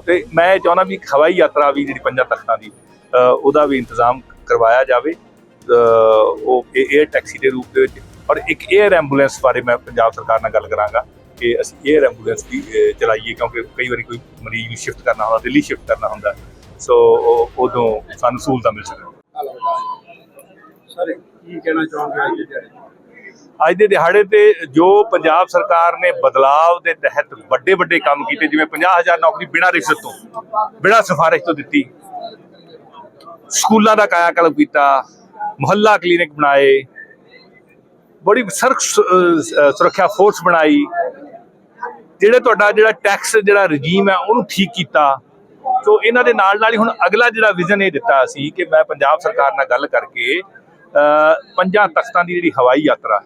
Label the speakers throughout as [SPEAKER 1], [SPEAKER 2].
[SPEAKER 1] ਤੇ ਮੈਂ ਇਹ ਚਾਹੁੰਦਾ ਵੀ ਹਵਾਈ ਯਾਤਰਾ ਵੀ ਜਿਹੜੀ ਪੰਜਾਂ ਤਖਤਾਂ ਦੀ ਉਹਦਾ ਵੀ ਇੰਤਜ਼ਾਮ ਕਰਵਾਇਆ ਜਾਵੇ। ਉਹ 에ਅਰ ਟੈਕਸੀ ਦੇ ਰੂਪ ਦੇ ਵਿੱਚ ਔਰ ਇੱਕ ਏਅਰ ਐਂਬੂਲੈਂਸ ਬਾਰੇ ਮੈਂ ਪੰਜਾਬ ਸਰਕਾਰ ਨਾਲ ਗੱਲ ਕਰਾਂਗਾ ਕਿ ਅਸੀਂ ਏਅਰ ਐਂਬੂਲੈਂਸ ਵੀ ਚਲਾਈਏ ਕਿਉਂਕਿ ਕਈ ਵਾਰੀ ਕੋਈ ਮਰੀਜ਼ ਨੂੰ ਸ਼ਿਫਟ ਕਰਨਾ ਹੁੰਦਾ, ਦਿੱਲੀ ਸ਼ਿਫਟ ਕਰਨਾ ਹੁੰਦਾ। ਸੋ ਉਦੋਂ ਸਾਨੂੰ ਸਹੂਲਤਾਂ ਮਿਲ ਸਕਣ
[SPEAKER 2] ਸਰ, ਕੀ ਕਹਿਣਾ ਚਾਹੁੰਦੇ ਆ ਜੀ
[SPEAKER 1] ਅੱਜ ਦੇ ਦਿਹਾੜੇ ਤੇ ਜੋ ਪੰਜਾਬ ਸਰਕਾਰ ਨੇ ਬਦਲਾਵ ਦੇ ਤਹਿਤ ਵੱਡੇ ਵੱਡੇ ਕੰਮ ਕੀਤੇ, ਜਿਵੇਂ 50000 ਨੌਕਰੀ ਬਿਨਾਂ ਰਿਸ਼ਵਤ ਤੋਂ, ਬਿਨਾਂ ਸਿਫਾਰਿਸ਼ ਤੋਂ ਦਿੱਤੀ, ਸਕੂਲਾਂ ਦਾ ਕਾਇਆਕਲਪ ਕੀਤਾ, ਮੁਹੱਲਾ ਕਲੀਨਿਕ ਬਣਾਏ, ਬੜੀ ਸਰਕ ਸੁਰੱਖਿਆ ਫੋਰਸ ਬਣਾਈ, ਜਿਹੜੇ ਤੁਹਾਡਾ ਜਿਹੜਾ ਟੈਕਸ ਜਿਹੜਾ ਰਜੀਮ ਹੈ ਉਹਨੂੰ ਠੀਕ ਕੀਤਾ, ਸੋ ਇਹਨਾਂ ਦੇ ਨਾਲ ਨਾਲ ਹੀ ਹੁਣ ਅਗਲਾ ਜਿਹੜਾ ਵਿਜ਼ਨ ਇਹ ਦਿੱਤਾ ਸੀ ਕਿ ਮੈਂ ਪੰਜਾਬ ਸਰਕਾਰ ਨਾਲ ਗੱਲ ਕਰਕੇ ਪੰਜਾਂ ਤਖਤਾਂ ਦੀ ਜਿਹੜੀ ਹਵਾਈ ਯਾਤਰਾ।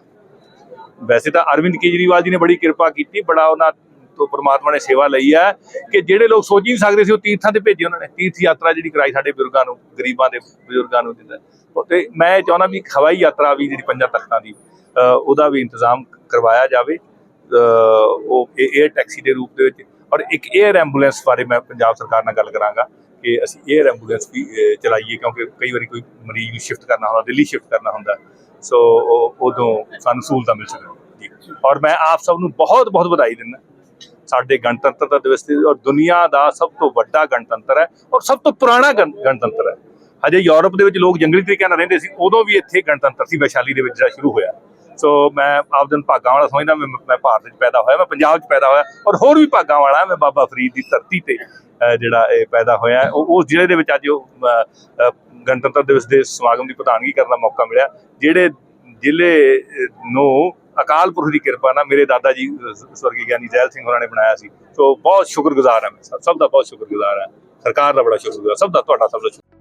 [SPEAKER 1] ਵੈਸੇ ਤਾਂ ਅਰਵਿੰਦ ਕੇਜਰੀਵਾਲ ਜੀ ਨੇ ਬੜੀ ਕਿਰਪਾ ਕੀਤੀ, ਬੜਾ ਉਹਨਾਂ ਤੋਂ ਪ੍ਰਮਾਤਮਾ ਨੇ ਸੇਵਾ ਲਈ ਹੈ ਕਿ ਜਿਹੜੇ ਲੋਕ ਸੋਚ ਹੀ ਨਹੀਂ ਸਕਦੇ ਸੀ ਉਹ ਤੀਰਥਾਂ ਤੇ ਭੇਜੇ ਉਹਨਾਂ ਨੇ। ਤੀਰਥ ਯਾਤਰਾ ਜਿਹੜੀ ਕਰਾਈ ਸਾਡੇ ਬਜ਼ੁਰਗਾਂ ਨੂੰ, ਗਰੀਬਾਂ ਦੇ ਬਜ਼ੁਰਗਾਂ ਨੂੰ ਦਿੱਤਾ ਤੇ ਮੈਂ ਚਾਹੁੰਦਾ ਵੀ ਹਵਾਈ ਯਾਤਰਾ ਵੀ ਜਿਹੜੀ ਪੰਜਾਂ ਤਖਤਾਂ ਦੀ ਉਹਦਾ ਵੀ ਇੰਤਜ਼ਾਮ ਕਰਵਾਇਆ ਜਾਵੇ। ਇਹ 에ਅਰ ਟੈਕਸੀ ਦੇ ਰੂਪ ਦੇ ਵਿੱਚ ਔਰ ਇੱਕ ਏਅਰ ਐਂਬੂਲੈਂਸ ਬਾਰੇ ਮੈਂ ਪੰਜਾਬ ਸਰਕਾਰ ਨਾਲ ਗੱਲ ਕਰਾਂਗਾ ਕਿ ਅਸੀਂ ਏਅਰ ਐਂਬੂਲੈਂਸ ਵੀ ਚਲਾਈਏ ਕਿਉਂਕਿ ਕਈ ਵਾਰੀ ਕੋਈ ਮਰੀਜ਼ ਨੂੰ ਸ਼ਿਫਟ ਕਰਨਾ ਹੁੰਦਾ, ਦਿੱਲੀ ਸ਼ਿਫਟ ਕਰਨਾ ਹੁੰਦਾ। ਸੋ ਉਦੋਂ ਸਾਨੂੰ ਸਹੂਲਤਾਂ ਮਿਲ ਸਕਦੀਆਂ। ਜੀ। ਔਰ ਮੈਂ ਆਪ ਸਭ ਨੂੰ ਬਹੁਤ ਬਹੁਤ ਵਧਾਈ ਦਿੰਦਾ। ਸਾਡੇ ਗਣਤੰਤਰ ਦਾ ਦਿਵਸ ਤੇ ਔਰ ਦੁਨੀਆ ਦਾ ਸਭ ਤੋਂ ਵੱਡਾ ਗਣਤੰਤਰ ਹੈ ਔਰ ਸਭ ਤੋਂ ਪੁਰਾਣਾ ਗਣਤੰਤਰ ਹੈ। ਹਜੇ ਯੂਰਪ ਦੇ ਵਿੱਚ ਲੋਕ ਜੰਗਲੀ ਤਰੀਕਿਆਂ ਨਾਲ ਰਹਿੰਦੇ ਸੀ, ਉਦੋਂ ਵੀ ਇੱਥੇ ਗਣਤੰਤਰ ਸੀ, ਵੈਸ਼ਾਲੀ ਦੇ ਵਿੱਚ ਜਿਹੜਾ ਸ਼ੁਰੂ ਹੋਇਆ। ਸੋ ਮੈਂ ਆਪ ਦਿਨ ਭਾਗਾਂ ਵਾਲਾ ਸਮਝਦਾ, ਮੈਂ ਮੈਂ ਭਾਰਤ ਵਿੱਚ ਪੈਦਾ ਹੋਇਆ, ਮੈਂ ਪੰਜਾਬ 'ਚ ਪੈਦਾ ਹੋਇਆ ਔਰ ਹੋਰ ਵੀ ਭਾਗਾਂ ਵਾਲਾ ਮੈਂ ਬਾਬਾ ਫਰੀਦ ਦੀ ਧਰਤੀ ਤੇ ਜਿਹੜਾ ਇਹ ਪੈਦਾ ਹੋਇਆ ਉਸ ਜ਼ਿਲ੍ਹੇ ਦੇ ਵਿੱਚ ਅੱਜ ਉਹ ਗਣਤੰਤਰ ਦਿਵਸ ਦੇ ਸਮਾਗਮ ਦੀ ਪ੍ਰਧਾਨਗੀ ਕਰਨ ਦਾ ਮੌਕਾ ਮਿਲਿਆ, ਜਿਹੜੇ ਜ਼ਿਲ੍ਹੇ ਨੂੰ ਅਕਾਲ ਪੁਰਖ ਦੀ ਕਿਰਪਾ ਨਾਲ ਮੇਰੇ ਦਾਦਾ ਜੀ ਸਵਰਗੀ ਗਿਆਨੀ ਜੈਲ ਸਿੰਘ ਹੋਰਾਂ ਨੇ ਬਣਾਇਆ ਸੀ। ਸੋ ਬਹੁਤ ਸ਼ੁਕਰਗੁਜ਼ਾਰ ਹਾਂ ਮੈਂ ਸਭ- ਸਭ ਦਾ ਬਹੁਤ ਸ਼ੁਕਰਗੁਜ਼ਾਰ ਹਾਂ। ਸਰਕਾਰ ਦਾ ਬੜਾ ਸ਼ੁਕਰਗੁਜ਼ਾਰ, ਸਭ ਦਾ, ਤੁਹਾਡਾ ਸਭ ਦਾ ਸ਼ੁਕਰ